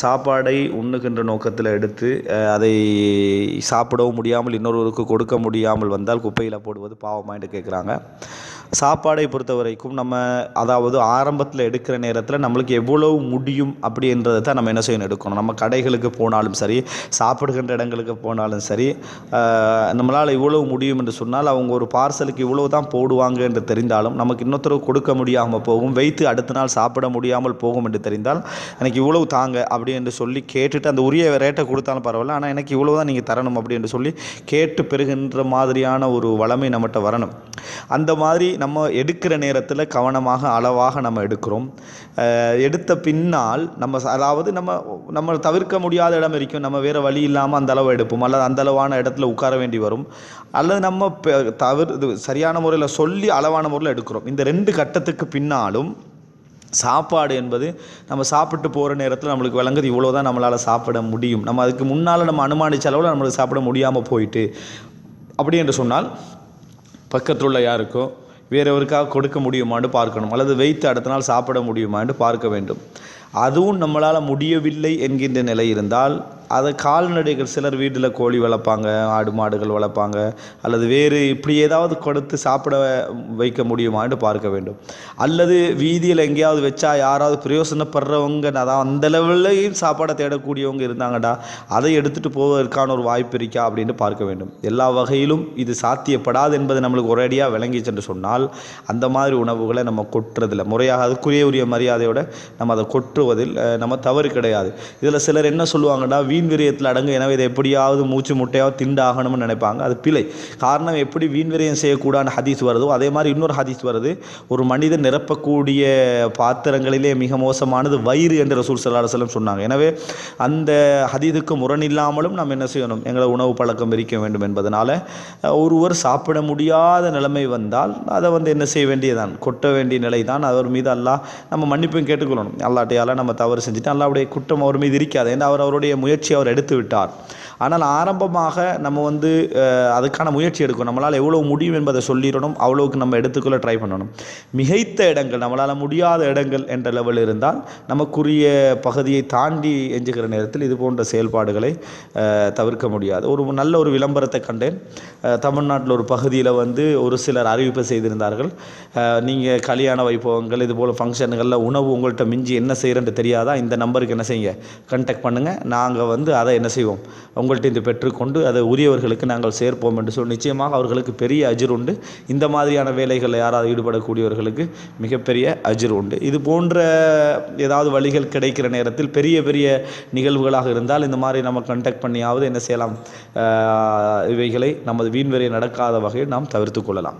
சாப்பாடை உண்ணுகின்ற நோக்கத்தில் எடுத்து அதை சாப்பிடவும் முடியாமல் இன்னொருவருக்கு கொடுக்க முடியாமல் வந்தால் குப்பையில் போடுவது பாவமாக என்று கேட்குறாங்க சாப்பாடை பொறுத்த வரைக்கும் நம்ம அதாவது ஆரம்பத்தில் எடுக்கிற நேரத்தில் நம்மளுக்கு எவ்வளவு முடியும் அப்படின்றத தான் நம்ம என்ன செய்யணும் எடுக்கணும். நம்ம கடைகளுக்கு போனாலும் சரி சாப்பிடுகின்ற இடங்களுக்கு போனாலும் சரி நம்மளால் இவ்வளவு முடியும் என்று சொன்னால் அவங்க ஒரு பார்சலுக்கு இவ்வளோ தான் போடுவாங்க என்று தெரிந்தாலும் நமக்கு இன்னொருத்தரவு கொடுக்க முடியாமல் போகும் வைத்து அடுத்த நாள் சாப்பிட முடியாமல் போகும் என்று தெரிந்தால் எனக்கு இவ்வளவு தாங்க அப்படி என்று சொல்லி கேட்டுட்டு அந்த உரிய ரேட்டை கொடுத்தாலும் பரவாயில்ல ஆனால் எனக்கு இவ்வளோ தான் நீங்கள் தரணும் அப்படி என்று சொல்லி கேட்டு பெறுகின்ற மாதிரியான ஒரு வளமை நம்மகிட்ட வரணும். அந்த மாதிரி நம்ம எடுக்கிற நேரத்தில் கவனமாக அளவாக நம்ம எடுக்கிறோம். எடுத்த பின்னால் நம்ம அதாவது நம்ம நம்ம தவிர்க்க முடியாத இடம் இருக்கும் நம்ம வேறு வழி இல்லாமல் அந்த அளவு எடுப்போம். அல்லது அந்த அளவான இடத்துல உட்கார வேண்டி வரும். அல்லது நம்ம தவிர சரியான முறையில் சொல்லி அளவான முறையில் எடுக்கிறோம். இந்த ரெண்டு கட்டத்துக்கு பின்னாலும் சாப்பாடு என்பது நம்ம சாப்பிட்டு போகிற நேரத்தில் நம்மளுக்கு விளங்குது. இவ்வளோ தான் நம்மளால் சாப்பிட முடியும். நம்ம அதுக்கு முன்னால் நம்ம அனுமானிச்ச அளவில் நம்மளுக்கு சாப்பிட முடியாமல் போயிட்டு. அப்படி என்று சொன்னால் பக்கத்தில் உள்ள யாருக்கோ வேறவருக்காக கொடுக்க முடியுமான்னு பார்க்கணும். அல்லது வைத்து அடுத்த நாள் சாப்பிட முடியுமான்னு பார்க்க வேண்டும். அதுவும் நம்மளால் முடியவில்லை என்கின்ற நிலை இருந்தால் அதை கால்நடைகள் சிலர் வீட்டில் கோழி வளர்ப்பாங்க ஆடு மாடுகள் வளர்ப்பாங்க அல்லது வேறு இப்படி ஏதாவது கொடுத்து சாப்பிட வைக்க முடியுமான்னு பார்க்க வேண்டும். அல்லது வீதியில் எங்கேயாவது வச்சா யாராவது பிரயோசனப்படுறவங்க அதான் அந்த லெவல்லையும் சாப்பாடை தேடக்கூடியவங்க இருந்தாங்கடா அதை எடுத்துகிட்டு போவதற்கான ஒரு வாய்ப்பு இருக்கா அப்படின்னு பார்க்க வேண்டும். எல்லா வகையிலும் இது சாத்தியப்படாது என்பது நம்மளுக்கு ஒரேடியாக விளங்கிச்சு என்று சொன்னால் அந்த மாதிரி உணவுகளை நம்ம கொட்டுறதில்ல. முறையாக அதுக்குரிய உரிய மரியாதையோடு நம்ம அதை கொட்டுவதில் நம்ம தவறு கிடையாது. இதில் சிலர் என்ன சொல்லுவாங்கன்னா வீ வீண் விரயத்தில் அடங்கும். எனவே இதை எப்படியாவது மூச்சு முட்டையாவது திண்டாகணும்னு நினைப்பாங்க. அது பிழை. காரணம் எப்படி வீண் விரயம் செய்யக்கூடாது ஹதீஸ் வருதோ அதே மாதிரி இன்னொரு ஹதீஸ் வருது. ஒரு மனிதன் நிரப்பக்கூடிய பாத்திரங்களிலே மிக மோசமானது வயிறு என்று ரசூல் சல்லா செல்லம் சொன்னாங்க. எனவே அந்த ஹதீதுக்கு முரணில்லாமலும் நாம் என்ன செய்யணும்? எங்களை உணவு பழக்கம் இருக்க வேண்டும் என்பதனால ஒருவர் சாப்பிட முடியாத நிலைமை வந்தால் அதை வந்து என்ன செய்ய வேண்டியதான் கொட்ட வேண்டிய நிலை தான் அவர் மீது அல்லா நம்ம மன்னிப்பும் கேட்டுக்கொள்ளணும். அல்லாட்டையால் நம்ம தவறு செஞ்சுட்டு அல்லாவுடைய குற்றம் அவர் மீது இருக்காது. ஏன்னா அவர் அவருடைய முயற்சி முயற்சி அவர் எடுத்து விட்டார் ஆனால் ஆரம்பமாக நம்ம வந்து அதுக்கான முயற்சி எடுக்கணும். நம்மளால் எவ்வளோ முடியும் என்பதை சொல்லிடணும். அவ்வளோவுக்கு நம்ம எடுத்துக்கொள்ள ட்ரை பண்ணணும். மிகைத்த இடங்கள் நம்மளால் முடியாத இடங்கள் என்ற லெவல் இருந்தால் நமக்குரிய பகுதியை தாண்டி எஞ்சுகிற நேரத்தில் இது போன்ற செயல்பாடுகளை தவிர்க்க முடியாது. ஒரு நல்ல ஒரு விளம்பரத்தை கண்டேன். தமிழ்நாட்டில் ஒரு பகுதியில் வந்து ஒரு சிலர் அறிவிப்பு செய்திருந்தார்கள். நீங்கள் கல்யாண வைபவங்கள் இது போல் ஃபங்க்ஷன்களில் உணவு உங்கள்கிட்ட மிஞ்சி என்ன செய்கிறேன்னு தெரியாதா? இந்த நம்பருக்கு என்ன செய்யுங்க? கண்டெக்ட் பண்ணுங்கள் நாங்கள் வந்து அதை என்ன செய்வோம்? உங்கள்கிட்ட இது பெற்றுக்கொண்டு அதை உரியவர்களுக்கு நாங்கள் சேர்ப்போம் என்று சொல்லி நிச்சயமாக அவர்களுக்கு பெரிய அஜிர் உண்டு. இந்த மாதிரியான வேலைகளில் யாராவது ஈடுபடக்கூடியவர்களுக்கு மிகப்பெரிய அஜிர் உண்டு. இது போன்ற ஏதாவது வழிகள் கிடைக்கிற நேரத்தில் பெரிய பெரிய நிகழ்வுகளாக இருந்தால் இந்த மாதிரி நம்ம கண்டக்ட் பண்ணியாவது என்ன செய்யலாம்? இவைகளை நமது வீண்வரை நடக்காத வகையில் நாம் தவிர்த்து கொள்ளலாம்.